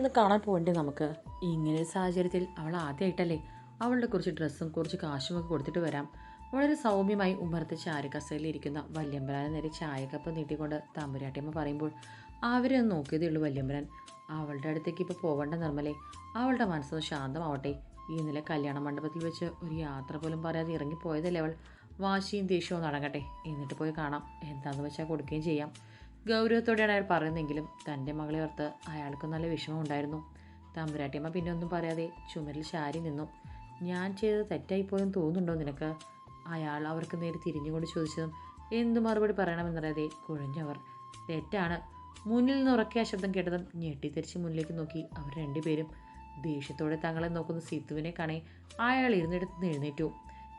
ഒന്ന് കാണാൻ പോകണ്ടേ നമുക്ക്? ഇങ്ങനെ സാഹചര്യത്തിൽ അവൾ ആദ്യമായിട്ടല്ലേ അവളുടെ കുറച്ച് ഡ്രസ്സും കുറച്ച് കാശും ഒക്കെ കൊടുത്തിട്ട് വരാം. വളരെ സൗമ്യമായി ഉമ്മർത്ത് ചാരക്കസയിൽ ഇരിക്കുന്ന വല്യമ്പരാനെ നേരെ ചായക്കപ്പ് നീട്ടിക്കൊണ്ട് തമ്പുരാട്ടിയമ്മ പറയുമ്പോൾ അവരെ ഒന്ന് നോക്കിയതേ ഉള്ളൂ വല്യമ്പരാൻ അവളുടെ അടുത്തേക്ക് ഇപ്പോൾ പോകേണ്ട നിർമ്മലേ. അവളുടെ മനസ്സൊന്ന് ശാന്തമാവട്ടെ. ഇന്നലെ കല്യാണ മണ്ഡപത്തിൽ വെച്ച് ഒരു യാത്ര പോലും പറയാതെ ഇറങ്ങിപ്പോയതല്ലേ അവൾ? വാശിയും ദേഷ്യവും നടങ്ങട്ടെ എന്നിട്ട് പോയി കാണാം. എന്താണെന്ന് വെച്ചാൽ കൊടുക്കുകയും ചെയ്യാം. ഗൗരവത്തോടെയാണ് അയാൾ പറയുന്നതെങ്കിലും തന്റെ മകളെ ഓർത്ത് അയാൾക്ക് നല്ല വിഷമം ഉണ്ടായിരുന്നു തമ്പുരാട്ടിയമ്മ പിന്നെ ഒന്നും പറയാതെ ചുമരിൽ ശാരി നിന്നു. ഞാൻ ചെയ്തത് തെറ്റായിപ്പോയെന്ന് തോന്നുന്നുണ്ടോ നിനക്ക്? അയാൾ അവർക്ക് നേരെ തിരിഞ്ഞുകൊണ്ട് ചോദിച്ചതും എന്തു മറുപടി പറയണമെന്നറിയാതെ? കുഴഞ്ഞവർ തെറ്റാണ്. മുന്നിൽ നിന്ന് ഉറക്കിയ ശബ്ദം കേട്ടതും ഞെട്ടിത്തെറിച്ച് മുന്നിലേക്ക് നോക്കി അവർ രണ്ടുപേരും. ദേഷ്യത്തോടെ തങ്ങളെ നോക്കുന്ന സിത്തുവിനെ കാണേ അയാൾ ഇരുന്നിടത്ത് എഴുന്നേറ്റു.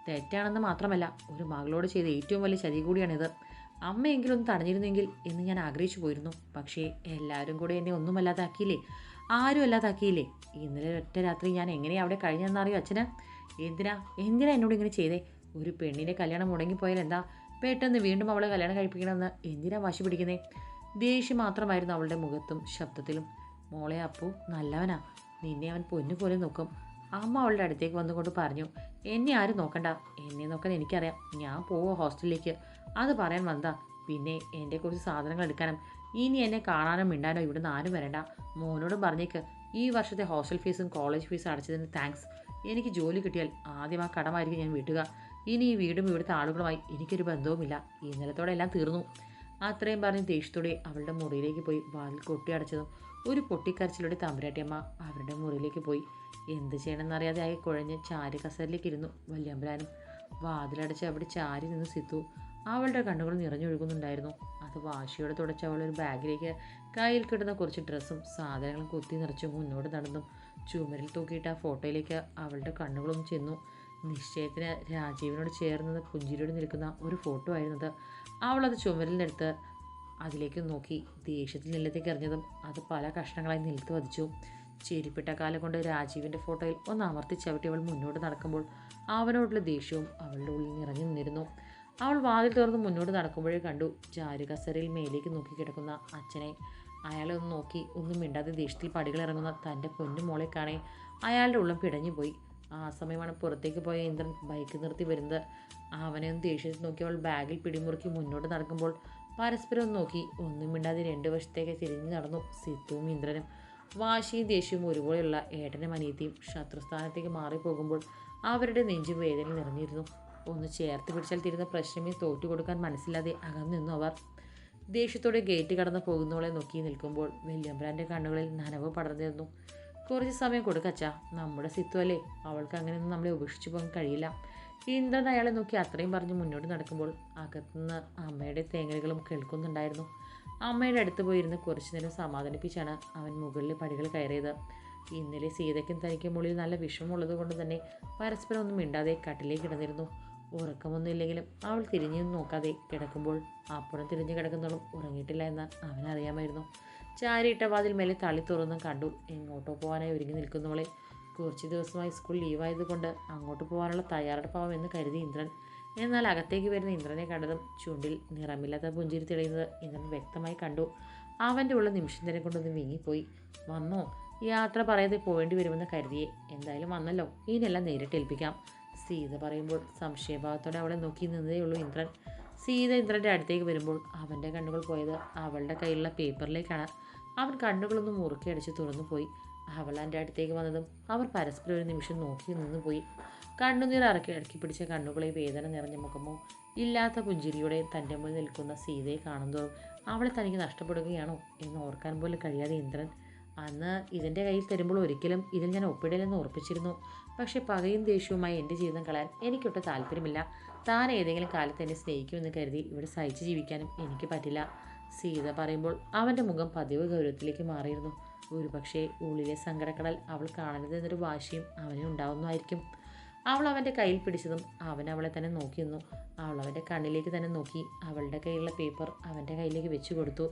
തെറ്റാണെന്ന് മാത്രമല്ല ഒരു മകളോട് ചെയ്ത ഏറ്റവും വലിയ ചതി കൂടിയാണിത്. അമ്മയെങ്കിലും ഒന്ന് തടഞ്ഞിരുന്നെങ്കിൽ എന്ന് ഞാൻ ആഗ്രഹിച്ചു പോയിരുന്നു. പക്ഷേ എല്ലാവരും കൂടെ എന്നെ ഒന്നും അല്ലാതാക്കിയില്ലേ? ആരും അല്ലാതാക്കിയില്ലേ? ഇന്നലെ ഒറ്റ രാത്രി ഞാൻ എങ്ങനെയാണ് അവിടെ കഴിഞ്ഞെന്നറിയോ അച്ഛന്? എന്തിനാ? എന്തിനാ എന്നോട് ഇങ്ങനെ ചെയ്തേ? ഒരു പെണ്ണിന്റെ കല്യാണം മുടങ്ങിപ്പോയാൽ എന്താ? പെട്ടെന്ന് വീണ്ടും അവളെ കല്യാണം കഴിപ്പിക്കണമെന്ന് എന്തിനാ വാശി പിടിക്കുന്നേ? ദേഷ്യം മാത്രമായിരുന്നു അവളുടെ മുഖത്തും ശബ്ദത്തിലും. മോളെ അപ്പു നല്ലവനാ. നിന്നെ അവൻ പൊന്നു പോലെ നോക്കും. അമ്മ അവളുടെ അടുത്തേക്ക് വന്നുകൊണ്ട് പറഞ്ഞു എന്നെ ആരും നോക്കണ്ട. എന്നെ നോക്കാൻ എനിക്കറിയാം. ഞാൻ പോവോ ഹോസ്റ്റലിലേക്ക്. അത് പറയാൻ വന്നതാ. പിന്നെ എന്റെ കുറച്ച് സാധനങ്ങൾ എടുക്കാനും. ഇനി എന്നെ കാണാനും മിണ്ടാനോ ഇവിടുന്ന് ആരും വരണ്ട. മോനോട് പറഞ്ഞേക്ക് ഈ വർഷത്തെ ഹോസ്റ്റൽ ഫീസും കോളേജ് ഫീസും അടച്ചതിന് താങ്ക്സ് എനിക്ക് ജോലി കിട്ടിയാൽ ആദ്യം ആ കടമായിരിക്കും ഞാൻ വീട്ടുക. ഇനി ഈ വീടും ഇവിടുത്തെ ആളുകളുമായി എനിക്കൊരു ബന്ധവുമില്ല. ഇന്നലത്തോടെ എല്ലാം തീർന്നു. അത്രയും പറഞ്ഞ് ദേഷ്യത്തോടെ അവളുടെ മുറിയിലേക്ക് പോയി വാതിൽ കൊട്ടി അടച്ചതും. ഒരു പൊട്ടിക്കരച്ചിലൂടെ തമ്പുരാട്ടിയമ്മ അവരുടെ മുറിയിലേക്ക് പോയി. എന്ത് ചെയ്യണമെന്നറിയാതെ ആയി കുഴഞ്ഞ് ചാരി കസറിലേക്ക് ഇരുന്നു വല്യമ്പലാനും വാതിലടച്ച് അവിടെ ചാരി നിന്ന് സിത്തു അവളുടെ കണ്ണുകൾ നിറഞ്ഞൊഴുകുന്നുണ്ടായിരുന്നു. അത് വാശിയോടെ തുടച്ച് അവൾ ഒരു ബാഗിലേക്ക് കയ്യിൽ കിട്ടുന്ന കുറച്ച് ഡ്രസ്സും സാധനങ്ങളും കുത്തി നിറച്ച് മുന്നോട്ട് നടന്നു. ചുമരിൽ തൂക്കിയിട്ട് ആ ഫോട്ടോയിലേക്ക് അവളുടെ കണ്ണുകളും ചെന്നു. നിശ്ചയത്തിന് രാജീവിനോട് ചേർന്നത് പുഞ്ചിരിയോട് നിൽക്കുന്ന ഒരു ഫോട്ടോ ആയിരുന്നത്. അവളത് ചുമരിൽ നിന്നെടുത്ത് അതിലേക്ക് നോക്കി. ദേഷ്യത്തിൽ നിലത്തേക്ക് എറിഞ്ഞതും അത് പല കഷ്ണങ്ങളായി നിലത്ത് വധിച്ചു ചെരിപ്പിട്ട കാലം കൊണ്ട് രാജീവിന്റെ ഫോട്ടോയിൽ ഒന്ന് അമർത്തി ചവിട്ടി അവൾ മുന്നോട്ട് നടക്കുമ്പോൾ അവനോടുള്ള ദേഷ്യവും അവളുടെ ഉള്ളിൽ നിറഞ്ഞു നിന്നിരുന്നു. അവൾ വാതിൽ തുറന്ന് മുന്നോട്ട് നടക്കുമ്പോഴേ കണ്ടു ചാരു കസരയിൽ മേലേക്ക് നോക്കി കിടക്കുന്ന അച്ഛനെ. അയാളെ ഒന്ന് നോക്കി ഒന്നും മിണ്ടാതെ ദേഷ്യത്തിൽ പടികൾ ഇറങ്ങുന്ന തന്റെ പൊന്നു മോളെ കാണേ. അയാളുടെ ഉള്ളം പിടഞ്ഞു പോയി. ആ സമയമാണ് പുറത്തേക്ക് പോയ ഇന്ദ്രൻ ബൈക്ക് നിർത്തി വരുന്നത്. അവനെ ഒന്ന് ദേഷ്യത്തിൽ നോക്കി അവൾ ബാഗിൽ പിടിമുറുക്കി മുന്നോട്ട് നടക്കുമ്പോൾ പരസ്പരം ഒന്ന് നോക്കി ഒന്നും മിണ്ടാതെ രണ്ട് വശത്തേക്ക് തിരിഞ്ഞു നടന്നു സിത്തുവും ഇന്ദ്രനും. വാശിയും ദേഷ്യവും ഒരുപോലെയുള്ള ഏട്ടനും അനിയത്തിയും ശത്രുസ്ഥാനത്തേക്ക് മാറിപ്പോകുമ്പോൾ അവരുടെ നെഞ്ചും വേദന നിറഞ്ഞിരുന്നു. ഒന്ന് ചേർത്ത് പിടിച്ചാൽ തീരുന്ന പ്രശ്നമേ തോറ്റു കൊടുക്കാൻ മനസ്സില്ലാതെ അകന്നു അവർ. ദേഷ്യത്തോടെ ഗേറ്റ് കടന്ന് പോകുന്നവളെ നോക്കി നിൽക്കുമ്പോൾ വെല്ലിയമ്പ്രാന്റെ കണ്ണുകളിൽ നനവ് പടർന്നിരുന്നു കുറച്ച് സമയം കൊടുക്കച്ചാ നമ്മുടെ സിത്തു അല്ലേ? അവൾക്ക് അങ്ങനെയൊന്നും നമ്മളെ ഉപേക്ഷിച്ചു പോകാൻ കഴിയില്ല. ഇന്ദ്രൻ അയാളെ നോക്കി അത്രയും പറഞ്ഞ് മുന്നോട്ട് നടക്കുമ്പോൾ അകത്തുനിന്ന് അമ്മയുടെ തേങ്ങലുകളും കേൾക്കുന്നുണ്ടായിരുന്നു. അമ്മയുടെ അടുത്ത് പോയിരുന്ന് കുറച്ചു നേരം സമാധാനിപ്പിച്ചാണ് അവൻ മുകളിലെ പടികൾ കയറിയത്. ഇന്നലെ സീതയ്ക്കും തനിക്കും ഉള്ളിൽ നല്ല വിഷമമുള്ളത് കൊണ്ട് തന്നെ പരസ്പരം ഒന്നും മിണ്ടാതെ കട്ടിലേക്ക് കിടന്നിരുന്നു. ഉറക്കമൊന്നും ഇല്ലെങ്കിലും അവൾ തിരിഞ്ഞു നോക്കാതെ കിടക്കുമ്പോൾ അപ്പുറം തിരിഞ്ഞു കിടക്കുന്നവളും ഉറങ്ങിയിട്ടില്ല എന്ന് അവനറിയാമായിരുന്നു. ചാരിയിട്ട വാതിൽ മേലെ തള്ളി തുറന്നും കണ്ടു എങ്ങോട്ടോ പോകാനായി ഒരുങ്ങി നിൽക്കുന്നവളെ. കുറച്ച് ദിവസമായി സ്കൂൾ ലീവായതുകൊണ്ട് അങ്ങോട്ട് പോകാനുള്ള തയ്യാറെടുപ്പാവും എന്ന് കരുതി ഇന്ദ്രൻ. എന്നാൽ അകത്തേക്ക് വരുന്ന ഇന്ദ്രനെ കണ്ടതും ചുണ്ടിൽ നിറമില്ലാത്ത പുഞ്ചിരി തെളിയുന്നത് ഇന്ദ്രൻ വ്യക്തമായി കണ്ടു. അവന്റെ ഉള്ള നിമിഷം തന്നെ കൊണ്ടൊന്ന് വീങ്ങിപ്പോയി. വന്നോ? യാത്ര പറയാതെ പോകേണ്ടി വരുമെന്ന് കരുതിയേ. എന്തായാലും വന്നല്ലോ. ഇതിനെല്ലാം നേരിട്ട് ഏൽപ്പിക്കാം. സീത പറയുമ്പോൾ സംശയഭാവത്തോടെ അവളെ നോക്കി നിന്നതേ ഉള്ളൂ ഇന്ദ്രൻ. സീത ഇന്ദ്രന്റെ അടുത്തേക്ക് വരുമ്പോൾ അവന്റെ കണ്ണുകൾ പോയത് അവളുടെ കയ്യിലുള്ള പേപ്പറിലേക്കാണ്. അവൻ കണ്ണുകളൊന്നും മുറുക്കി അടിച്ച് തുറന്നു പോയി. അവൾ എന്റെ അടുത്തേക്ക് വന്നതും അവർ പരസ്പരം ഒരു നിമിഷം നോക്കി നിന്ന് പോയി. കണ്ണുനീർ ഇറക്കി ഇറക്കി പിടിച്ച കണ്ണുകളെ വേദന നിറഞ്ഞ മുഖമോ ഇല്ലാത്ത പുഞ്ചിരിയോടെ തന്റെ മുന്നിൽ നിൽക്കുന്ന സീതയെ കാണുന്നതോറും അവളെ തനിക്ക് നഷ്ടപ്പെടുകയാണോ എന്ന് ഓർക്കാൻ പോലും കഴിയാതെ ഇന്ദ്രൻ അന്ന് ഇതിന്റെ കയ്യിൽ തരുമ്പോൾ ഒരിക്കലും ഇതിൽ ഞാൻ ഒപ്പിടില്ലെന്ന് ഉറപ്പിച്ചിരുന്നു. പക്ഷേ പകയും ദേഷ്യവുമായി എന്റെ ജീവിതം കളയാൻ എനിക്കൊട്ട് താല്പര്യമില്ല. താൻ ഏതെങ്കിലും കാലത്ത് എന്നെ സ്നേഹിക്കുമെന്ന് കരുതി ഇവിടെ സഹിച്ച് ജീവിക്കാനും എനിക്ക് പറ്റില്ല. സീത പറയുമ്പോൾ അവന്റെ മുഖം പതിവ് ഗൗരവത്തിലേക്ക് മാറിയിരുന്നു. ഒരുപക്ഷെ ഉള്ളിലെ സങ്കടക്കടൽ അവൾ കാണരുതെന്നൊരു വാശിയും അവനെ ഉണ്ടാവുന്നതായിരിക്കും അവൾ അവന്റെ കയ്യിൽ പിടിച്ചതും അവൻ അവളെ തന്നെ നോക്കി നിന്നു. അവൾ അവന്റെ കണ്ണിലേക്ക് തന്നെ നോക്കി. അവളുടെ കയ്യിലുള്ള പേപ്പർ അവന്റെ കയ്യിലേക്ക് വെച്ചു കൊടുത്തു.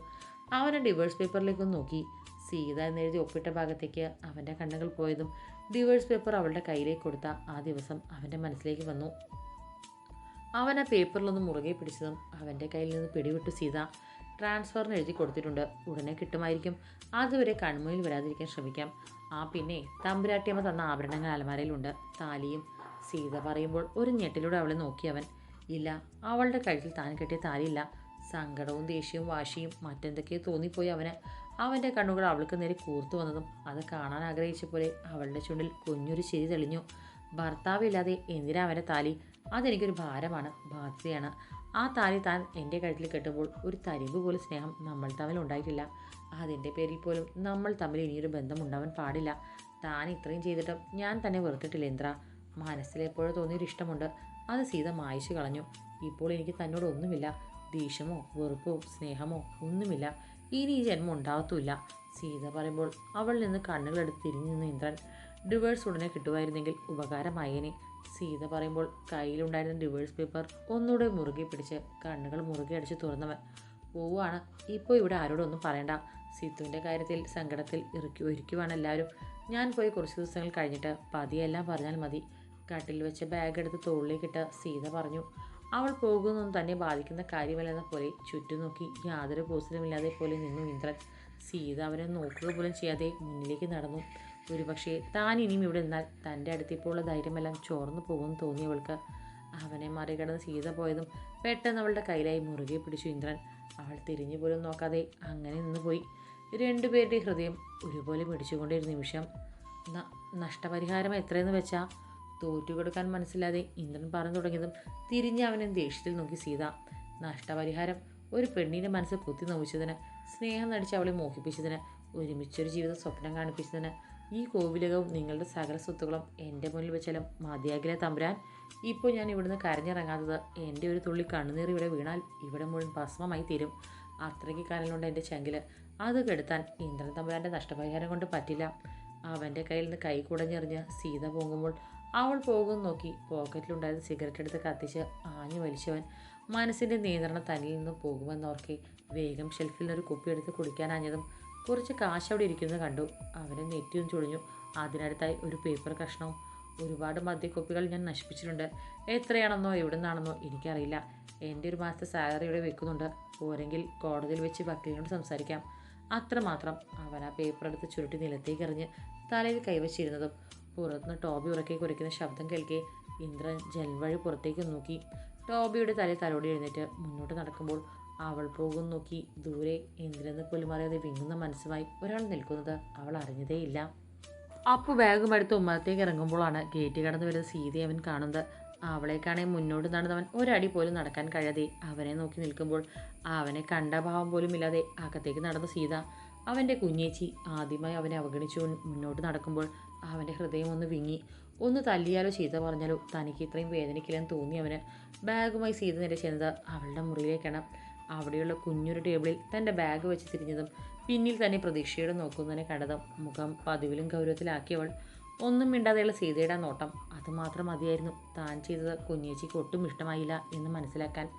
അവൻ ഡിവേഴ്സ് പേപ്പറിലേക്കൊന്ന് നോക്കി. സീത എന്നെഴുതി ഒപ്പിട്ട ഭാഗത്തേക്ക് അവന്റെ കണ്ണുകൾ പോയതും ഡിവേഴ്സ് പേപ്പർ അവളുടെ കയ്യിലേക്ക് കൊടുത്ത ആ ദിവസം അവന്റെ മനസ്സിലേക്ക് വന്നു. അവൻ ആ പേപ്പറിലൊന്ന് മുറുകെ പിടിച്ചതും അവന്റെ കയ്യിൽ നിന്ന് പിടിവിട്ടു സീത. ട്രാൻസ്ഫറിന് എഴുതി കൊടുത്തിട്ടുണ്ട്. ഉടനെ കിട്ടുമായിരിക്കും. അതുവരെ കൺമുയിൽ വരാതിരിക്കാൻ ശ്രമിക്കാം. ആ പിന്നെ തമ്പുരാട്ടിയമ്മ തന്ന ആഭരണങ്ങൾ അലമാരയിലുണ്ട് താലിയും സീത പറയുമ്പോൾ ഒരു ഞെട്ടിലൂടെ അവളെ നോക്കി അവൻ. ഇല്ല അവളുടെ കഴുത്തിൽ താൻ കെട്ടിയ താലിയില്ല. സങ്കടവും ദേഷ്യവും വാശിയും മറ്റെന്തൊക്കെയോ തോന്നിപ്പോയി അവന്. അവന്റെ കണ്ണുകൾ അവൾക്ക് നേരെ കൂർത്തു വന്നതും അത് കാണാൻ ആഗ്രഹിച്ച പോലെ അവളുടെ ചുണ്ടിൽ കുഞ്ഞൊരു ചിരി തെളിഞ്ഞു. ഭർത്താവില്ലാതെ എന്തിനാ അവന്റെ താലി? അതെനിക്കൊരു ഭാരമാണ് ബാധ്യതയാണ് ആ താലി താൻ എന്റെ കഴുത്തിൽ കെട്ടുമ്പോൾ ഒരു തരിമ്പ് പോലും സ്നേഹം നമ്മൾ തമ്മിൽ ഉണ്ടായിട്ടില്ല. അതിന്റെ പേരിൽ പോലും നമ്മൾ തമ്മിൽ ഇനിയൊരു ബന്ധം ഉണ്ടാവാൻ പാടില്ല. താൻ ഇത്രയും ചെയ്തിട്ടും ഞാൻ തന്നെ വെറുത്തിട്ടില്ല ഇന്ദ്ര. മനസ്സിലെപ്പോഴും തോന്നിയൊരു ഇഷ്ടമുണ്ട്. അത് സീത മായ്ച്ചു കളഞ്ഞു. ഇപ്പോൾ എനിക്ക് തന്നോട് ഒന്നുമില്ല. ദേഷ്യമോ വെറുപ്പോ സ്നേഹമോ ഒന്നുമില്ല. ഇനി ഈ ജന്മം ഉണ്ടാകത്തുമില്ല സീത പറയുമ്പോൾ അവളിൽ നിന്ന് കണ്ണുകളെടുത്ത് തിരിഞ്ഞു നിന്ന് ഇന്ദ്രൻ ഡിവേഴ്സ് ഉടനെ കിട്ടുമായിരുന്നെങ്കിൽ ഉപകാരമായേനെ. സീത പറയുമ്പോൾ കയ്യിലുണ്ടായിരുന്ന ഡിവേഴ്സ് പേപ്പർ ഒന്നുകൂടെ മുറുകെ പിടിച്ച് കണ്ണുകൾ മുറുകെ അടിച്ച് തുറന്നവൻ പോവാണ് ഇപ്പോൾ ഇവിടെ ആരോടൊന്നും പറയണ്ട. സീത്തുവിന്റെ കാര്യത്തിൽ സങ്കടത്തിൽ ഇറുക്കി ഒരുക്കുവാണ് എല്ലാവരും. ഞാൻ പോയി കുറച്ച് ദിവസങ്ങൾ കഴിഞ്ഞിട്ട് പതിയെല്ലാം പറഞ്ഞാൽ മതി. കട്ടിൽ വെച്ച് ബാഗ് എടുത്ത് തോളിലേക്കിട്ട് സീത പറഞ്ഞു അവൾ പോകുന്നൊന്നും തന്നെ ബാധിക്കുന്ന കാര്യമല്ലെന്ന പോലെ ചുറ്റും നോക്കി യാതൊരു പോസിലുമില്ലാതെ പോലെ നിന്നു ഇന്ദ്രൻ. സീത അവനെ നോക്കുക പോലും ചെയ്യാതെ മുന്നിലേക്ക് നടന്നു. ഒരുപക്ഷെ താൻ ഇനിയും ഇവിടെ നിന്നാൽ തന്റെ അടുത്തിപ്പോഴുള്ള ധൈര്യമെല്ലാം ചോർന്നു പോകുമെന്ന് തോന്നി അവൾക്ക് അവനെ മറികടന്ന് സീത പോയതും പെട്ടെന്ന് അവളുടെ കയ്യിലായി മുറുകെ പിടിച്ചു ഇന്ദ്രൻ. അവൾ തിരിഞ്ഞു പോലും നോക്കാതെ അങ്ങനെ നിന്ന് പോയി രണ്ടുപേരുടെ ഹൃദയം ഒരുപോലെ പിടിച്ചുകൊണ്ടിരുന്ന നിമിഷം നഷ്ടപരിഹാരം എത്രയെന്ന് വെച്ചാൽ തോറ്റുകൊടുക്കാൻ മനസ്സിലാതെ ഇന്ദ്രൻ പറഞ്ഞു തുടങ്ങിയതും തിരിഞ്ഞ് അവനെ ദേഷ്യത്തിൽ നോക്കി സീത. നഷ്ടപരിഹാരം ഒരു പെണ്ണിന്റെ മനസ്സ് കുത്തി നോവിച്ചതിന് സ്നേഹം നടിച്ച് അവളെ മോഹിപ്പിച്ചതിന് ഒരുമിച്ചൊരു ജീവിത സ്വപ്നം കാണിപ്പിച്ചതിന് ഈ കോവിലകവും നിങ്ങളുടെ സകല സ്വത്തുക്കളും എന്റെ മുന്നിൽ വെച്ചാലും മതിയാകില്ല തമ്പുരാൻ. ഇപ്പോൾ ഞാൻ ഇവിടുന്ന് കരഞ്ഞിറങ്ങാത്തത് എന്റെ ഒരു തുള്ളി കണ്ണുനീർ ഇവിടെ വീണാൽ ഇവിടെ മുഴുവൻ ഭസ്മമായി തീരും. അത്രയ്ക്ക് കനലുണ്ട് എന്റെ ചെങ്കിൽ അത് കെടുത്താൻ ഇന്ദ്രൻ തമ്പുരാന്റെ നഷ്ടപരിഹാരം കൊണ്ട് പറ്റില്ല. അവന്റെ കയ്യിൽ നിന്ന് കൈ കുടഞ്ഞെറിഞ്ഞ് സീത പോകുമ്പോൾ അവൾ പോകും നോക്കി. പോക്കറ്റിലുണ്ടായിരുന്ന സിഗരറ്റ് എടുത്ത് കത്തിച്ച് ആഞ്ഞു വലിച്ചവൻ മനസ്സിന്റെ നിയന്ത്രണം തന്നിൽ നിന്ന് പോകുമെന്നോർക്കെ വേഗം ഷെൽഫിൽ നിന്ന് ഒരു കുപ്പി എടുത്ത് കുടിക്കാനാഞ്ഞതും കുറച്ച് കാശ് അവിടെ ഇരിക്കുന്നത് കണ്ടു. അവനെ നെറ്റിയും ചുളിഞ്ഞു. അതിനടുത്തായി ഒരു പേപ്പർ കഷ്ണവും ഒരുപാട് മദ്യക്കുപ്പികൾ ഞാൻ നശിപ്പിച്ചിട്ടുണ്ട്. എത്രയാണെന്നോ എവിടെ നിന്നാണെന്നോ എനിക്കറിയില്ല. എന്റെ ഒരു മാസത്തെ സാലറി ഇവിടെ വെക്കുന്നുണ്ട്. പോരെങ്കിൽ കോടതിയിൽ വെച്ച് വക്കീലിനോട് സംസാരിക്കാം. അത്രമാത്രം. അവൻ ആ പേപ്പർ എടുത്ത് ചുരുട്ടി നിലത്തേക്ക് എറിഞ്ഞ് തലയിൽ കൈവച്ചിരുന്നതും പുറത്തുനിന്ന് ടോബി ഉറക്കി കുരയ്ക്കുന്ന ശബ്ദം കേൾക്കെ ഇന്ദ്രൻ ജനൽവഴി പുറത്തേക്ക് നോക്കി. ടോബിയുടെ തല തലോടി എഴുന്നേറ്റ് മുന്നോട്ട് നടക്കുമ്പോൾ അവൾ പോകും നോക്കി. ദൂരെ എന്തിനെന്ന് പോലും വിങ്ങുന്ന മനസ്സുമായി ഒരാൾ നിൽക്കുന്നത് അവൾ അറിഞ്ഞതേയില്ല. അപ്പു ബാഗും എടുത്ത് ഉമ്മത്തേക്ക് ഇറങ്ങുമ്പോഴാണ് ഗേറ്റ് കടന്നു വരുന്ന സീതയെ അവൻ കാണുന്നത്. അവളെ കാണാൻ മുന്നോട്ട് നടന്നവൻ ഒരടി പോലും നടക്കാൻ കഴിയാതെ അവനെ നോക്കി നിൽക്കുമ്പോൾ അവനെ കണ്ട ഭാവം പോലും ഇല്ലാതെ അകത്തേക്ക് നടന്ന സീത. അവന്റെ കുഞ്ഞേച്ചി ആദ്യമായി അവനെ അവഗണിച്ചു മുന്നോട്ട് നടക്കുമ്പോൾ അവന്റെ ഹൃദയം ഒന്ന് വിങ്ങി. ഒന്ന് തല്ലിയാലോ ചീത്ത പറഞ്ഞാലോ തനിക്ക് ഇത്രയും വേദനിക്കില്ലെന്ന് തോന്നി അവന്. ബാഗുമായി സീത നേരെ ചെന്നത് അവളുടെ മുറിയിലേക്കാണ്. അവിടെയുള്ള കുഞ്ഞൊരു ടേബിളിൽ തന്റെ ബാഗ് വെച്ച് തിരിഞ്ഞതും പിന്നിൽ തന്നെ പ്രതീക്ഷയോടെ നോക്കുന്നതിനെ കണ്ടതും മുഖം പതിവിലും ഗൗരവത്തിലാക്കിയവൾ ഒന്നും മിണ്ടാതെയുള്ള സീതയുടെ നോട്ടം. അതുമാത്രം മതിയായിരുന്നു. താൻ ചെയ്തത് കുഞ്ഞേച്ചിക്ക് ഒട്ടും ഇഷ്ടമായില്ല എന്ന് മനസ്സിലാക്കാൻ.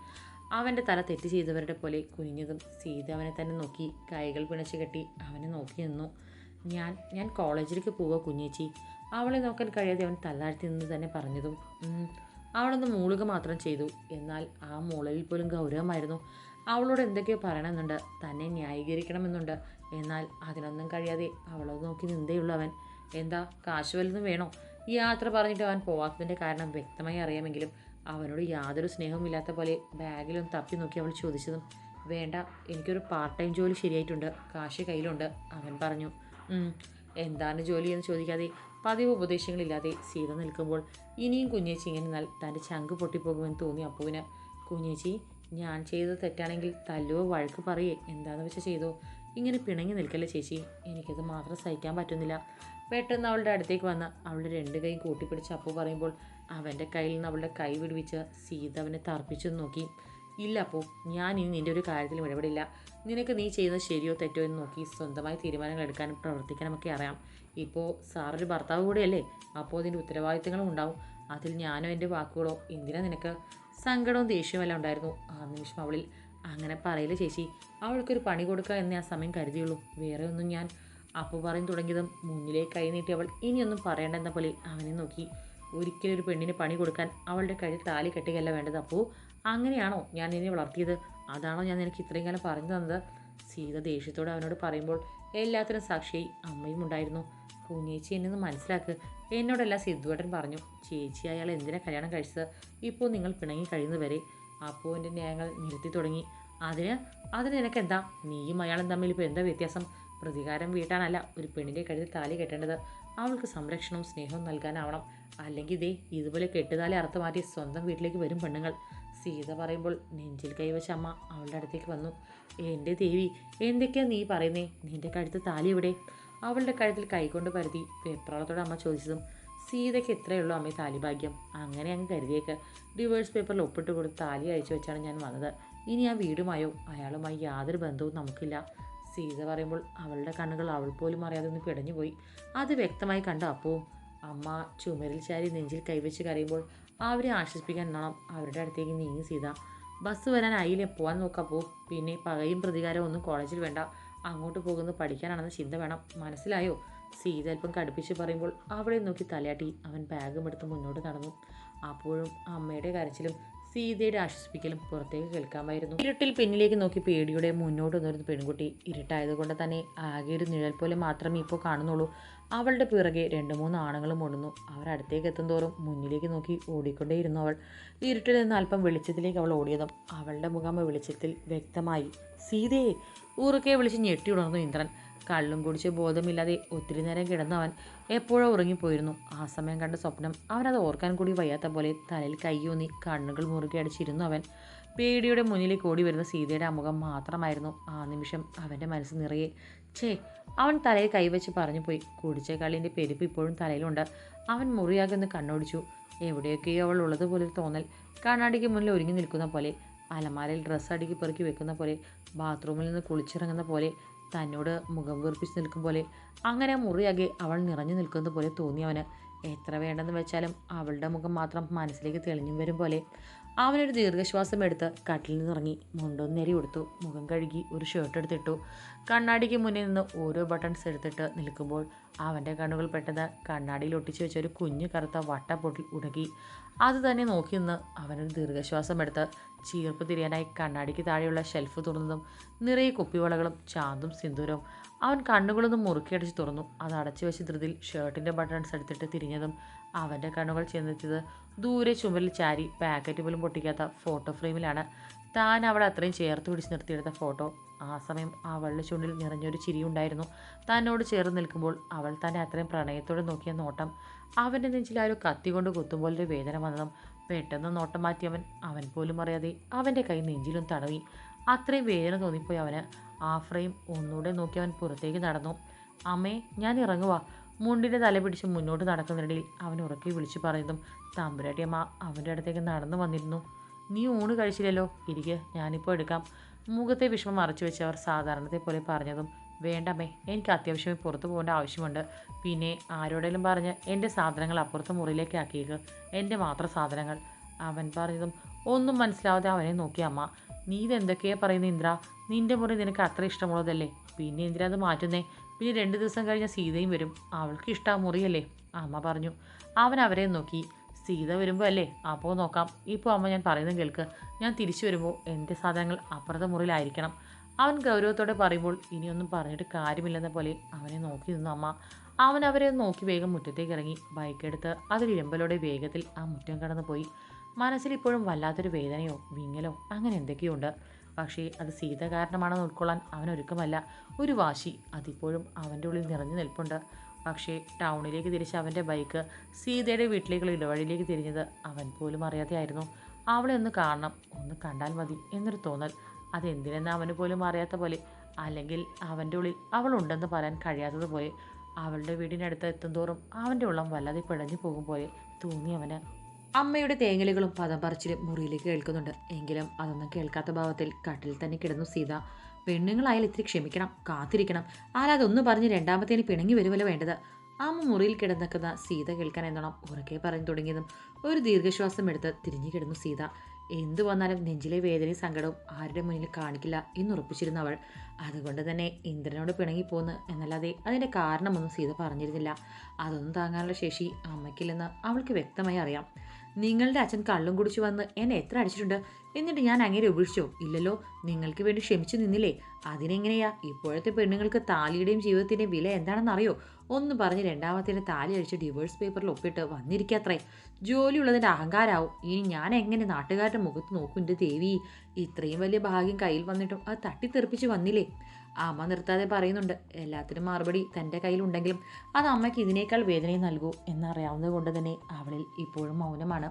അവന്റെ തല തെറ്റ് ചെയ്തവരുടെ പോലെ കുനിഞ്ഞതും സീത അവനെ തന്നെ നോക്കി. കൈകൾ പിണച്ച് കെട്ടി അവനെ നോക്കി നിന്നു. ഞാൻ ഞാൻ കോളേജിലേക്ക് പോവുക കുഞ്ഞേച്ചി. അവളെ നോക്കാൻ കഴിയാതെ അവൻ തല്ലാഴ്ത്തി നിന്ന് തന്നെ പറഞ്ഞതും. അവളൊന്ന് മൂളുക മാത്രം ചെയ്തു. എന്നാൽ ആ മൂളലിൽ പോലും ഗൗരവമായിരുന്നു. അവളോട് എന്തൊക്കെയോ പറയണമെന്നുണ്ട് തന്നെ ന്യായീകരിക്കണമെന്നുണ്ട്. എന്നാൽ അതിനൊന്നും കഴിയാതെ അവളെ നോക്കി നിന്തേയുള്ളൂ അവൻ. എന്താ കാശ് വല്ലതും വേണോ? യാത്ര പറഞ്ഞിട്ട് അവൻ പോവാത്തതിന്റെ കാരണം വ്യക്തമായി അറിയാമെങ്കിലും അവനോട് യാതൊരു സ്നേഹവും ഇല്ലാത്ത പോലെ ബാഗിലൊന്ന് തപ്പി നോക്കി അവൾ ചോദിച്ചതും വേണ്ട എനിക്കൊരു പാർട്ട് ടൈം ജോലി ശരിയായിട്ടുണ്ട് കാശ് കയ്യിലുണ്ട് അവൻ പറഞ്ഞു. "ഉം, എന്താണ് ജോലി എന്ന് ചോദിക്കാതെ പതിവ് ഉപദേശങ്ങളില്ലാതെ സീത നിൽക്കുമ്പോൾ ഇനിയും കുഞ്ഞേച്ചി ഇങ്ങനെ തന്റെ ചങ്ക് പൊട്ടിപ്പോകുമെന്ന് തോന്നി അപ്പുവിന് കുഞ്ഞേച്ചി ഞാൻ ചെയ്തത് തെറ്റാണെങ്കിൽ തല്ലുവോ വഴക്ക് പറയേ? എന്താണെന്ന് വെച്ചാൽ ചെയ്തോ? ഇങ്ങനെ പിണങ്ങി നിൽക്കല്ലേ ചേച്ചി? എനിക്കത് മാത്രം സഹിക്കാൻ പറ്റുന്നില്ല. പെട്ടെന്ന് അവളുടെ അടുത്തേക്ക് വന്ന് അവളുടെ രണ്ട് കൈ കൂട്ടിപ്പിടിച്ച് അപ്പു പറയുമ്പോൾ അവന്റെ കയ്യിൽ നിന്ന് അവളുടെ കൈ വിടുവിച്ച് സീത അവനെ തർപ്പിച്ചു നോക്കി. ഇല്ല അപ്പോൾ ഞാൻ ഇനി നിന്റെ ഒരു കാര്യത്തിലും ഇടപെടില്ല. നിനക്ക് നീ ചെയ്യുന്നത് ശരിയോ തെറ്റോ എന്ന് നോക്കി സ്വന്തമായി തീരുമാനങ്ങൾ എടുക്കാനും പ്രവർത്തിക്കാനുമൊക്കെ അറിയാം. ഇപ്പോൾ സാറൊരു ഭർത്താവ് കൂടെയല്ലേ? അപ്പോൾ അതിന്റെ ഉത്തരവാദിത്തങ്ങളും ഉണ്ടാവും. അതിൽ ഞാനോ എന്റെ വാക്കുകളോ എന്തിനാ നിനക്ക് സങ്കടവും ദേഷ്യവുമെല്ലാം ഉണ്ടായിരുന്നു? ആ നിമിഷം അവളിൽ അങ്ങനെ പറയില്ല ചേച്ചി. അവൾക്കൊരു പണി കൊടുക്കുക എന്നേ ആ സമയം കരുതിയുള്ളൂ. വേറെ ഒന്നും ഞാൻ അപ്പു പറയും തുടങ്ങിയതും മുന്നിലേക്ക് കൈ നീട്ടി അവൾ ഇനിയൊന്നും പറയേണ്ടെന്ന പോലെ അവനെ നോക്കി. ഒരിക്കലും ഒരു പെണ്ണിന് പണി കൊടുക്കാൻ അവളുടെ കയ്യിൽ താലി കെട്ടുകയല്ല വേണ്ടത് അപ്പോ. അങ്ങനെയാണോ ഞാൻ നിന്നെ വളർത്തിയത്? അതാണോ ഞാൻ നിനക്ക് ഇത്രയും കാലം പറഞ്ഞു തന്നത്? സീത ദേഷ്യത്തോടെ അവനോട് പറയുമ്പോൾ എല്ലാത്തിനും സാക്ഷിയായി അമ്മയും ഉണ്ടായിരുന്നു. കുഞ്ഞേച്ചി എന്നെ ഒന്ന് മനസ്സിലാക്ക്. എന്നോടല്ല സിദ്ധുവേട്ടൻ പറഞ്ഞു. ചേച്ചി അയാൾ എന്തിനാ കല്യാണം കഴിച്ചത്? ഇപ്പോൾ നിങ്ങൾ പിണങ്ങി കഴിയുന്നവരെ അപ്പോൾ എന്റെ ന്യായങ്ങൾ നിരത്തി തുടങ്ങി. അതിന് അതിന് നിനക്കെന്താ? നീയും അയാളും തമ്മിൽ ഇപ്പോൾ എന്താ വ്യത്യാസം? പ്രതികാരം വീട്ടാനല്ല ഒരു പെണ്ണിന്റെ കഴുത്തിൽ താലി കെട്ടേണ്ടത്. അവൾക്ക് സംരക്ഷണവും സ്നേഹവും നൽകാനാവണം. അല്ലെങ്കിൽ ഇതേ ഇതുപോലെ കെട്ടുതാലി അറുത്ത് മാറ്റി സ്വന്തം വീട്ടിലേക്ക് വരും പെണ്ണുങ്ങൾ. സീത പറയുമ്പോൾ നെഞ്ചിൽ കൈവശ അമ്മ അവളുടെ അടുത്തേക്ക് വന്നു. എന്റെ ദേവി എന്തൊക്കെയാ നീ പറയുന്നേ? നിന്റെ കഴുത്ത് താലി എവിടെ? അവളുടെ കഴുത്തിൽ കൈകൊണ്ട് പരുതി വെപ്രാളത്തോടെ അമ്മ ചോദിച്ചതും സീതയ്ക്ക് എത്രയേ ഉള്ളൂ അമ്മേ താലിഭാഗ്യം. അങ്ങനെ അങ്ങ് കരുതിയേക്ക്. ഡിവേഴ്സ് പേപ്പറിൽ ഒപ്പിട്ട് കൊടുത്ത് താലി അയച്ചു വെച്ചാണ് ഞാൻ വന്നത്. ഇനി ആ വീടുമായോ? അയാളുമായി യാതൊരു ബന്ധവും നമുക്കില്ല. സീത പറയുമ്പോൾ അവളുടെ കണ്ണുകൾ അവൾ പോലും അറിയാതെ ഒന്ന് പിടഞ്ഞുപോയി. അത് വ്യക്തമായി കണ്ട അപ്പവും അമ്മ ചുമരിൽ ചാരി നെഞ്ചിൽ കൈവച്ച് കരയുമ്പോൾ അവരെ ആശ്വസിപ്പിക്കാൻ എന്നോണം അവരുടെ അടുത്തേക്ക് നീങ്ങി സീത. ബസ് വരാൻ അയിലെ പോകാൻ നോക്കപ്പോ പിന്നെ പകയും പ്രതികാരവും ഒന്നും കോളേജിൽ വേണ്ട. അങ്ങോട്ട് പോകുന്നത് പഠിക്കാനാണെന്ന് ചിന്ത വേണം. മനസ്സിലായോ? സീത അല്പം കടുപ്പിച്ച് പറയുമ്പോൾ അവളെ നോക്കി തലയാട്ടി അവൻ ബാഗും എടുത്ത് മുന്നോട്ട് നടന്നു. അപ്പോഴും അമ്മയുടെ കരച്ചിലും സീതയുടെ ആശ്വസിപ്പിക്കലും പുറത്തേക്ക് കേൾക്കാമായിരുന്നു. ഇരുട്ടിൽ പിന്നിലേക്ക് നോക്കി പേടിയുടെ മുന്നോട്ട് നിന്നിരുന്ന പെൺകുട്ടി. ഇരുട്ടായതുകൊണ്ട് തന്നെ ആകെ ഒരു നിഴൽ പോലെ മാത്രമേ ഇപ്പോൾ കാണുന്നുള്ളൂ. അവളുടെ പിറകെ രണ്ട് മൂന്ന് ആണുങ്ങളും ഓടുന്നു. അവരടുത്തേക്ക് എത്തുന്തോറും മുന്നിലേക്ക് നോക്കി ഓടിക്കൊണ്ടേയിരുന്നു അവൾ. ഇരുട്ടിൽ നിന്ന് അല്പം വെളിച്ചത്തിലേക്ക് അവൾ ഓടിയതും അവളുടെ മുഖം വെളിച്ചത്തിൽ വ്യക്തമായി സീതയെ ഊറക്കെ വിളിച്ച് ഞെട്ടി ഉണർന്നു ഇന്ദ്രൻ. കള്ളും കുടിച്ച് ബോധമില്ലാതെ ഒത്തിരി നേരം കിടന്നവൻ എപ്പോഴോ ഉറങ്ങിപ്പോയിരുന്നു. ആ സമയം കണ്ട സ്വപ്നം അവനത് ഓർക്കാൻ കൂടി വയ്യാത്ത പോലെ തലയിൽ കൈയൂന്നി കണ്ണുകൾ മുറുകെ അടിച്ചിരുന്നു അവൻ. പേടിയുടെ മുന്നിലേക്ക് ഓടി വരുന്ന സീതയുടെ അമുഖം മാത്രമായിരുന്നു. ആ നിമിഷം അവന്റെ മനസ്സ് നിറയെ ഛേ അവൻ തലയിൽ കൈവച്ച് പറഞ്ഞു പോയി. കുടിച്ച കളിന്റെ പെരുപ്പ് ഇപ്പോഴും തലയിലുണ്ട്. അവൻ മുറിയാകുന്ന കണ്ണോടിച്ചു. എവിടെയൊക്കെയോ അവൾ ഉള്ളതുപോലെ തോന്നൽ. കണ്ണാടിക്ക് മുന്നിൽ ഒരുങ്ങി നിൽക്കുന്ന പോലെ അലമാരയിൽ ഡ്രസ്സ് അടുക്കി പെറുക്കി വെക്കുന്ന പോലെ ബാത്റൂമിൽ നിന്ന് കുളിച്ചിറങ്ങുന്ന പോലെ തന്നോട് മുഖം വീർപ്പിച്ച് നിൽക്കും പോലെ അങ്ങനെ മുറിയാകെ അവൾ നിറഞ്ഞു നിൽക്കുന്നത് പോലെ തോന്നി അവന്. എത്ര വേണ്ടെന്ന് വെച്ചാലും അവളുടെ മുഖം മാത്രം മനസ്സിലേക്ക് തെളിഞ്ഞും വരും പോലെ. അവനൊരു ദീർഘശ്വാസം എടുത്ത് കട്ടിൽ നിന്നിറങ്ങി. മുണ്ടൊന്ന് നെരി കൊടുത്തു. മുഖം കഴുകി ഒരു ഷർട്ട് എടുത്തിട്ടു. കണ്ണാടിക്ക് മുന്നിൽ നിന്ന് ഓരോ ബട്ടൺസ് എടുത്തിട്ട് നിൽക്കുമ്പോൾ അവന്റെ കണ്ണുകൾ പെട്ടെന്ന് കണ്ണാടിയിൽ ഒട്ടിച്ചു വെച്ച ഒരു കുഞ്ഞു കറുത്ത വട്ടപ്പൊട്ടിൽ ഉടക്കി അത് തന്നെ നോക്കി നിന്ന് അവനൊരു ദീർഘശ്വാസം എടുത്ത് ചീർപ്പ് തിരിയാനായി കണ്ണാടിക്ക് താഴെയുള്ള ഷെൽഫ് തുറന്നതും നിറയെ കുപ്പിവളകളും ചാന്തും സിന്ദൂരവും അവൻ കണ്ണുകളൊന്നും മുറുക്കിയടിച്ച് തുറന്നു. അത് അടച്ചു വെച്ച് ധൃതിയിൽ ഷർട്ടിന്റെ ബട്ടൺസ് എടുത്തിട്ട് തിരിഞ്ഞതും അവന്റെ കണ്ണുകൾ ചെന്നെത്തിയത് ദൂരെ ചുമരിൽ ചാരി പാക്കറ്റ് പോലും പൊട്ടിക്കാത്ത ഫോട്ടോ ഫ്രെയിമിലാണ് താൻ അവളെ അത്രയും ചേർത്ത് പിടിച്ച് നിർത്തിയെടുത്ത ഫോട്ടോ ആ സമയം അവളുടെ ചുണ്ടിൽ നിറഞ്ഞൊരു ചിരിയുണ്ടായിരുന്നു. തന്നോട് ചേർന്ന് നിൽക്കുമ്പോൾ അവൾ തന്നെ അത്രയും പ്രണയത്തോടെ നോക്കിയ നോട്ടം അവന്റെ നെഞ്ചിൽ ആ ഒരു കത്തി കൊണ്ട് വേദന വന്നതും പെട്ടെന്ന് നോട്ടം മാറ്റിയവൻ അവൻ പോലും അറിയാതെ അവന്റെ കൈ നെഞ്ചിലും തടവി. അത്രയും വേദന തോന്നിപ്പോയി അവന്. ആ ഫ്രെയിം ഒന്നുകൂടെ നോക്കി അവൻ പുറത്തേക്ക് നടന്നു. അമ്മേ ഞാൻ ഇറങ്ങുവാ. മുണ്ടിന്റെ തല പിടിച്ച് മുന്നോട്ട് നടക്കുന്നതിനിടയിൽ അവൻ ഉറക്കി വിളിച്ചു പറയുന്നതും തമ്പുരാട്ടിയമ്മ അവന്റെ അടുത്തേക്ക് നടന്നു വന്നിരുന്നു. നീ ഊണ് കഴിച്ചില്ലല്ലോ. ഇരിക്കുക ഞാനിപ്പോൾ എടുക്കാം. മുഖത്തെ വിഷമം മറച്ചു വെച്ച് അവർ സാധാരണത്തെ പോലെ പറഞ്ഞതും വേണ്ടമ്മേ എനിക്ക് അത്യാവശ്യമായി പുറത്തു പോകേണ്ട ആവശ്യമുണ്ട്. പിന്നെ ആരോടെങ്കിലും പറഞ്ഞ് എന്റെ സാധനങ്ങൾ അപ്പുറത്തെ മുറിയിലേക്ക് ആക്കിയേക്ക്. എന്റെ മാത്രം സാധനങ്ങൾ. അവൻ പറഞ്ഞതും ഒന്നും മനസ്സിലാവാതെ അവനെ നോക്കി അമ്മ. നീ ഇതെന്തൊക്കെയാണ് പറയുന്നത് ഇന്ദ്ര? നിന്റെ മുറി നിനക്ക് അത്ര ഇഷ്ടമുള്ളതല്ലേ? പിന്നെ എന്തിനാ അത് മാറ്റുന്നേ? പിന്നെ രണ്ട് ദിവസം കഴിഞ്ഞ സീതയും വരും. അവൾക്ക് ഇഷ്ടം മുറിയല്ലേ? അമ്മ പറഞ്ഞു. അവൻ അവരെ നോക്കി. സീത വരുമ്പോൾ അല്ലേ? അപ്പോൾ നോക്കാം. ഇപ്പോൾ അമ്മ ഞാൻ പറയുന്നത് കേൾക്ക്. ഞാൻ തിരിച്ചു വരുമ്പോൾ എന്റെ സാധനങ്ങൾ അപ്പുറത്തെ മുറിയിലായിരിക്കണം. അവൻ ഗൗരവത്തോടെ പറയുമ്പോൾ ഇനിയൊന്നും പറഞ്ഞിട്ട് കാര്യമില്ലെന്ന പോലെ അവനെ നോക്കി നിന്നു അമ്മ. അവൻ അവരെ നോക്കി വേഗം മുറ്റത്തേക്ക് ഇറങ്ങി. ബൈക്കെടുത്ത് ഇരമ്പലോടെ വേഗത്തിൽ ആ മുറ്റം കടന്നു പോയി. മനസ്സിൽ ഇപ്പോഴും വല്ലാത്തൊരു വേദനയോ വിങ്ങലോ അങ്ങനെ എന്തൊക്കെയോ ഉണ്ട് പക്ഷേ അത് സീത കാരണമാണെന്ന് ഉൾക്കൊള്ളാൻ അവൻ ഒരുക്കമല്ല. ഒരു വാശി. അതിപ്പോഴും അവന്റെ ഉള്ളിൽ നിറഞ്ഞു നിൽപ്പുണ്ട്. പക്ഷേ ടൗണിലേക്ക് തിരിച്ച അവന്റെ ബൈക്ക് സീതയുടെ വീട്ടിലേക്കുള്ള ഇടവഴിയിലേക്ക് തിരിഞ്ഞത് അവൻ പോലും അറിയാതെയായിരുന്നു. അവളെ ഒന്ന് കാണണം. ഒന്ന് കണ്ടാൽ മതി എന്നൊരു തോന്നൽ അതെന്തിനെന്ന് അവന് പോലും അറിയാത്ത പോലെ. അല്ലെങ്കിൽ അവന്റെ ഉള്ളിൽ അവളുണ്ടെന്ന് പറയാൻ കഴിയാത്തതുപോലെ അവളുടെ വീടിനടുത്ത് എത്തുന്തോറും അവന്റെ ഉള്ളം വല്ലാതെ പിടഞ്ഞു പോകും പോലെ തോന്നി അവന്. അമ്മയുടെ തേങ്ങലുകളും പദം പറിച്ചിലും മുറിയിലേക്ക് കേൾക്കുന്നുണ്ട്. എങ്കിലും അതൊന്നും കേൾക്കാത്ത ഭാവത്തിൽ കട്ടിൽ തന്നെ കിടന്നു സീത. പെണ്ണുങ്ങളായാൽ ഇത്തിരി ക്ഷമിക്കണം കാത്തിരിക്കണം. ആരാതൊന്ന് പറഞ്ഞ് രണ്ടാമത്തേന് പിണങ്ങി വരുമല്ലോ വേണ്ടത്? അമ്മ മുറിയിൽ കിടന്നിക്കുന്ന സീത കേൾക്കാൻ എന്നോണം ഉറക്കെ പറഞ്ഞു തുടങ്ങിയതും ഒരു ദീർഘശ്വാസം എടുത്ത് തിരിഞ്ഞു കിടന്നു സീത. എന്തു വന്നാലും നെഞ്ചിലെ വേദനയും സങ്കടവും ആരുടെ മുന്നിൽ കാണിക്കില്ല എന്നുറപ്പിച്ചിരുന്ന അവൾ. അതുകൊണ്ട് തന്നെ ഇന്ദ്രനോട് പിണങ്ങിപ്പോന്ന് എന്നല്ലാതെ അതിന്റെ കാരണമൊന്നും സീത പറഞ്ഞിരുന്നില്ല. അതൊന്നും താങ്ങാനുള്ള ശേഷി അമ്മയ്ക്കില്ലെന്ന് അവൾക്ക് വ്യക്തമായി അറിയാം. നിങ്ങളുടെ അച്ഛൻ കള്ളും കുടിച്ചു വന്ന് എന്നെ എത്ര അടിച്ചിട്ടുണ്ട്? എന്നിട്ട് ഞാൻ അങ്ങനെ ഉപേക്ഷിച്ചോ? ഇല്ലല്ലോ നിങ്ങൾക്ക് വേണ്ടി ക്ഷമിച്ചു നിന്നില്ലേ? അതിനെങ്ങനെയാ? ഇപ്പോഴത്തെ പെണ്ണുങ്ങൾക്ക് താലിയുടെയും ജീവിതത്തിന്റെയും വില എന്താണെന്ന് അറിയോ? ഒന്ന് പറഞ്ഞ് രണ്ടാമത്തേനെ താലി അടിച്ച് ഡിവോഴ്സ് പേപ്പറിൽ ഒപ്പിട്ട് വന്നിരിക്കാത്രേ. ജോലിയുള്ളതിന്റെ അഹങ്കാരാവും. ഇനി ഞാൻ എങ്ങനെ നാട്ടുകാരുടെ മുഖത്ത് നോക്കും എന്റെ ദേവി? ഇത്രയും വലിയ ഭാഗ്യം കയ്യിൽ വന്നിട്ടും അത് തട്ടിത്തെറിപ്പിച്ച് വന്നില്ലേ? അമ്മ നിർത്താതെ പറയുന്നുണ്ട്. എല്ലാത്തിനും മറുപടി തന്റെ കയ്യിലുണ്ടെങ്കിലും അത് അമ്മയ്ക്ക് ഇതിനേക്കാൾ വേദനയും നൽകൂ എന്നറിയാവുന്നത് കൊണ്ട് തന്നെ അവളിൽ ഇപ്പോഴും മൗനമാണ്.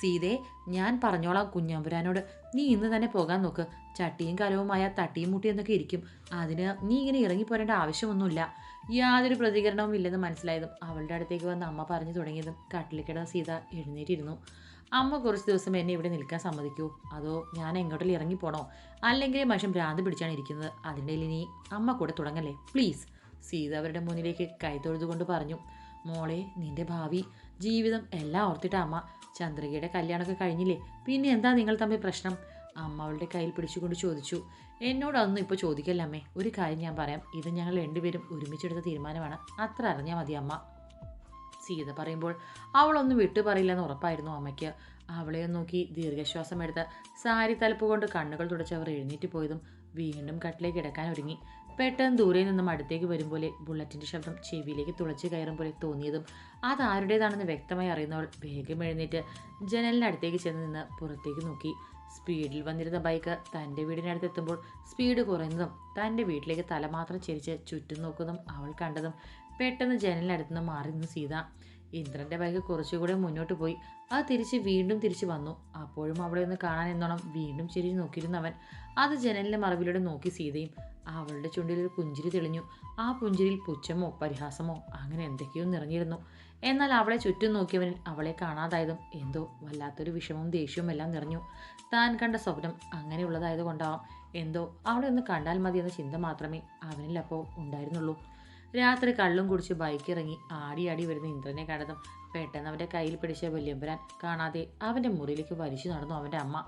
സീതേ ഞാൻ പറഞ്ഞോളാം കുഞ്ഞമ്പുരാനോട്. നീ ഇന്ന് തന്നെ പോകാൻ നോക്ക്. ചട്ടിയും കലവുമായ തട്ടിയും മുട്ടിയും എന്നൊക്കെ ഇരിക്കും. അതിന് നീ ഇങ്ങനെ ഇറങ്ങിപ്പോരേണ്ട ആവശ്യമൊന്നുമില്ല. യാതൊരു പ്രതികരണവും ഇല്ലെന്ന് മനസ്സിലായതും അവളുടെ അടുത്തേക്ക് വന്ന് അമ്മ പറഞ്ഞു തുടങ്ങിയതും കട്ടിലിക്കിട സീത എഴുന്നേറ്റിരുന്നു. അമ്മ കുറച്ച് ദിവസം എന്നെ ഇവിടെ നിൽക്കാൻ സമ്മതിക്കൂ. അതോ ഞാൻ എങ്ങോട്ടെങ്കിലും ഇറങ്ങിപ്പോണോ? അല്ലെങ്കിൽ മനുഷ്യൻ ഭ്രാന്ത് പിടിച്ചാണ് ഇരിക്കുന്നത്. അതിന്റെ ഇനി അമ്മ കൂടെ തുടങ്ങല്ലേ? പ്ലീസ്. സീത അവരുടെ മുന്നിലേക്ക് കൈതൊഴുതുകൊണ്ട് പറഞ്ഞു. മോളെ നിന്റെ ഭാവി ജീവിതം എല്ലാം ഓർത്തിട്ട അമ്മ. ചന്ദ്രികയുടെ കല്യാണമൊക്കെ കഴിഞ്ഞില്ലേ? പിന്നെ എന്താ നിങ്ങൾ തമ്മിൽ പ്രശ്നം? അമ്മ അവളുടെ കയ്യിൽ പിടിച്ചുകൊണ്ട് ചോദിച്ചു എന്നോടൊന്നും ഇപ്പോൾ ചോദിക്കല്ലമ്മേ ഒരു കാര്യം ഞാൻ പറയാം. ഇത് ഞങ്ങൾ രണ്ടുപേരും ഒരുമിച്ചെടുത്ത തീരുമാനമാണ്. അത്ര അറിഞ്ഞാൽ മതി അമ്മ. സീത പറയുമ്പോൾ അവളൊന്നും വിട്ടു പറയില്ലെന്ന് ഉറപ്പായിരുന്നു അമ്മയ്ക്ക്. അവളെ നോക്കി ദീർഘശ്വാസം എടുത്ത് സാരി തലപ്പ് കൊണ്ട് കണ്ണുകൾ തുടച്ചവർ എഴുന്നേറ്റ് പോയതും വീണ്ടും കട്ടിലേക്ക് കിടക്കാൻ ഒരുങ്ങി. പെട്ടെന്ന് ദൂരെ നിന്നും അടുത്തേക്ക് വരും പോലെ ബുള്ളറ്റിന്റെ ശബ്ദം ചെവിയിലേക്ക് തുളച്ച് കയറും പോലെ തോന്നിയതും അത് ആരുടേതാണെന്ന് വ്യക്തമായി അറിയുന്നവൾ വേഗം എഴുന്നേറ്റ് ജനലിന്റെ അടുത്തേക്ക് ചെന്ന് നിന്ന് പുറത്തേക്ക് നോക്കി. സ്പീഡിൽ വന്നിരുന്ന ബൈക്ക് തന്റെ വീടിനടുത്ത് എത്തുമ്പോൾ സ്പീഡ് കുറയുന്നതും തന്റെ വീട്ടിലേക്ക് തല മാത്രം ചെരിച്ച് ചുറ്റും നോക്കുന്നതും അവൾ കണ്ടതും പെട്ടെന്ന് ജനലിനടുത്തുനിന്ന് മാറി നിന്ന് സീത. ഇന്ദ്രന്റെ ബൈക്ക് കുറച്ചുകൂടെ മുന്നോട്ട് പോയി. അത് തിരിച്ച് വീണ്ടും തിരിച്ചു വന്നു. അപ്പോഴും അവളെ ഒന്ന് കാണാൻ എന്നോണം വീണ്ടും ചിരിഞ്ഞ് നോക്കിയിരുന്നവൻ അത് ജനലിന്റെ മറവിലൂടെ നോക്കി സീതയും. അവളുടെ ചുണ്ടിൽ ഒരു പുഞ്ചിരി തെളിഞ്ഞു. ആ പുഞ്ചിരിയിൽ പുച്ഛമോ പരിഹാസമോ അങ്ങനെ എന്തൊക്കെയോ നിറഞ്ഞിരുന്നു. എന്നാൽ അവളെ ചുറ്റും നോക്കിയവനിൽ അവളെ കാണാതായതും എന്തോ വല്ലാത്തൊരു വിഷമവും ദേഷ്യവും എല്ലാം നിറഞ്ഞു. താൻ കണ്ട സ്വപ്നം അങ്ങനെയുള്ളതായത് കൊണ്ടാവാം. എന്തോ അവളെ ഒന്ന് കണ്ടാൽ മതി എന്ന ചിന്ത മാത്രമേ അവനിൽ അപ്പോൾ ഉണ്ടായിരുന്നുള്ളൂ. രാത്രി കള്ളും കുടിച്ച് ബൈക്ക് ഇറങ്ങി ആടി ആടി വരുന്ന ഇന്ദ്രനെ കണ്ടതും പെട്ടെന്ന് അവന്റെ കയ്യിൽ പിടിച്ച വല്യമ്പരാൻ കാണാതെ അവന്റെ മുറിയിലേക്ക് വലിച്ചു നടന്നു അവന്റെ അമ്മ.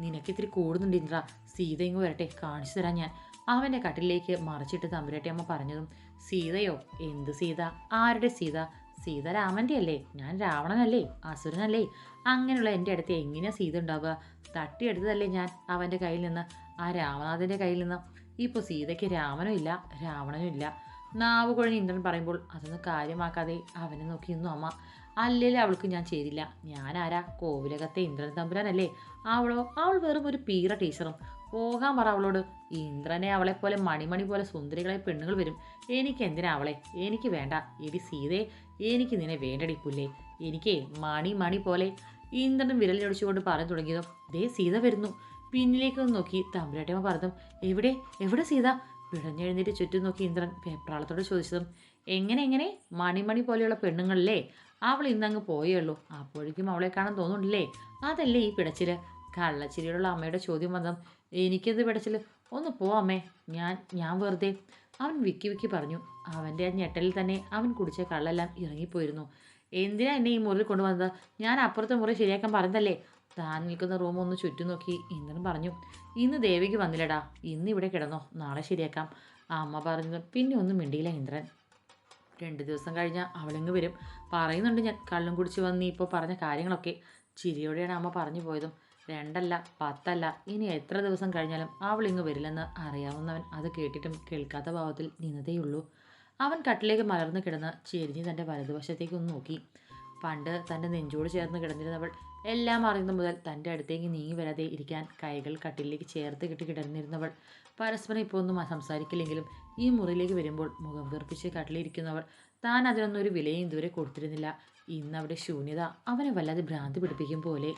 നിനക്ക് ഇത്തിരി കൂടുന്നുണ്ട് ഇന്ദ്ര. സീത ഇങ്ങ് വരട്ടെ. കാണിച്ചു തരാം ഞാൻ. അവന്റെ കട്ടിലേക്ക് മറിച്ചിട്ട് തമ്പുരട്ടി അമ്മ പറഞ്ഞതും സീതയോ? എന്ത് സീത? ആരുടെ സീത? സീത രാമന്റെ അല്ലേ ഞാൻ രാവണനല്ലേ? അസുരനല്ലേ? അങ്ങനെയുള്ള എന്റെ അടുത്ത് എങ്ങനെയാണ് സീത ഉണ്ടാവുക? തട്ടിയെടുത്തതല്ലേ ഞാൻ അവന്റെ കയ്യിൽ നിന്ന്? ആ രാമനാഥന്റെ കയ്യിൽ നിന്ന്? ഇപ്പോൾ സീതയ്ക്ക് രാമനും ഇല്ല രാവണനും ഇല്ല. നാവ് കുഴഞ്ഞ് ഇന്ദ്രൻ പറയുമ്പോൾ അതൊന്നും കാര്യമാക്കാതെ അവനെ നോക്കി നിന്നു അമ്മ. അല്ലേലും അവൾക്ക് ഞാൻ ചേരില്ല ഞാനാരാ? കോവിലകത്തെ ഇന്ദ്രൻ തമ്പുരാനല്ലേ? അവളോ? അവൾ വെറും ഒരു പീറ ടീച്ചറും. പോകാൻ പറ അവളോട്. ഇന്ദ്രനെ അവളെ പോലെ മണിമണി പോലെ സുന്ദരികളെ പെണ്ണുകൾ വരും. എനിക്ക് എന്തിനാ അവളെ? എനിക്ക് വേണ്ട. എടി സീതേ എനിക്ക് നിന്നെ വേണ്ടടി പുല്ലേ. എനിക്ക് മണി മണി പോലെ. ഇന്ദ്രൻ വിരലിലൊടിച്ചുകൊണ്ട് പറഞ്ഞു തുടങ്ങിയതും ദേ സീത വരുന്നു. പിന്നിലേക്ക് നോക്കി തമ്പുരാട്ടിയമ്മ പറഞ്ഞതും എവിടെ? എവിടെ സീത? പിടഞ്ഞെഴുന്നേറ്റ് ചുറ്റും നോക്കി ഇന്ദ്രൻ വെപ്രാളത്തോട് ചോദിച്ചതും എങ്ങനെ എങ്ങനെ? മണിമണി പോലെയുള്ള പെണ്ണുങ്ങളല്ലേ? അവൾ ഇന്നങ്ങ് പോയേ ഉള്ളൂ. അപ്പോഴേക്കും അവളെ കാണാൻ തോന്നുന്നില്ലേ അതല്ലേ ഈ പിടച്ചിൽ? കള്ളച്ചിരിയുള്ള അമ്മയുടെ ചോദ്യം വന്നതും എനിക്കെന്ത് പിടച്ചിൽ ഒന്ന് പോ അമ്മേ. ഞാൻ ഞാൻ വെറുതെ. അവൻ വിക്കി വിക്കി പറഞ്ഞു. അവന്റെ ആ ഞെട്ടലിൽ തന്നെ അവൻ കുടിച്ച കള്ളെല്ലാം ഇറങ്ങിപ്പോയിരുന്നു. എന്തിനാ എന്നെ ഈ മുറിയിൽ കൊണ്ടുവന്നത്? ഞാൻ അപ്പുറത്തെ മുറി ശരിയാക്കാൻ പറഞ്ഞതല്ലേ? താൻ നിൽക്കുന്ന റൂം ഒന്ന് ചുറ്റും നോക്കി ഇന്ദ്രൻ പറഞ്ഞു. ഇന്ന് ദേവിക്ക് വന്നില്ലടാ. ഇന്ന് ഇവിടെ കിടന്നോ. നാളെ ശരിയാക്കാം. അമ്മ പറഞ്ഞു പിന്നെ ഒന്നും മിണ്ടിയില്ല ഇന്ദ്രൻ. രണ്ട് ദിവസം കഴിഞ്ഞാൽ അവളിങ്ങ് വരും. പറയുന്നുണ്ട് ഞാൻ കള്ളും കുടിച്ച് വന്ന് ഇപ്പോൾ പറഞ്ഞ കാര്യങ്ങളൊക്കെ. ചിരിയോടെയാണ് അമ്മ പറഞ്ഞു പോയതും. രണ്ടല്ല പത്തല്ല. ഇനി എത്ര ദിവസം കഴിഞ്ഞാലും അവളിങ്ങ് വരില്ലെന്ന് അറിയാവുന്നവൻ അത് കേട്ടിട്ടും കേൾക്കാത്ത ഭാവത്തിൽ നിന്നതേയുള്ളൂ. അവൻ കട്ടിലേക്ക് മലർന്നു കിടന്ന് ചെരിഞ്ഞ് തന്റെ വലതുവശത്തേക്ക് ഒന്ന് നോക്കി. പണ്ട് തന്റെ നെഞ്ചോട് ചേർന്ന് കിടന്നിരുന്നവൾ എല്ലാം അറിയുന്ന മുതൽ തന്റെ അടുത്തേക്ക് നീങ്ങി വരാതെ ഇരിക്കാൻ കൈകൾ കട്ടിലേക്ക് ചേർത്ത് കെട്ടി കിടന്നിരുന്നവൾ. പരസ്പരം ഇപ്പോൾ ഒന്നും സംസാരിക്കില്ലെങ്കിലും ഈ മുറിയിലേക്ക് വരുമ്പോൾ മുഖം വീർപ്പിച്ച് കട്ടിലിരിക്കുന്നവൾ. താൻ അതിനൊന്നും ഒരു വിലയും ഇതുവരെ കൊടുത്തിരുന്നില്ല. ഇന്ന് അവിടെ ശൂന്യത. അവനെ വല്ലാതെ ഭ്രാന്തി പിടിപ്പിക്കും പോലെ.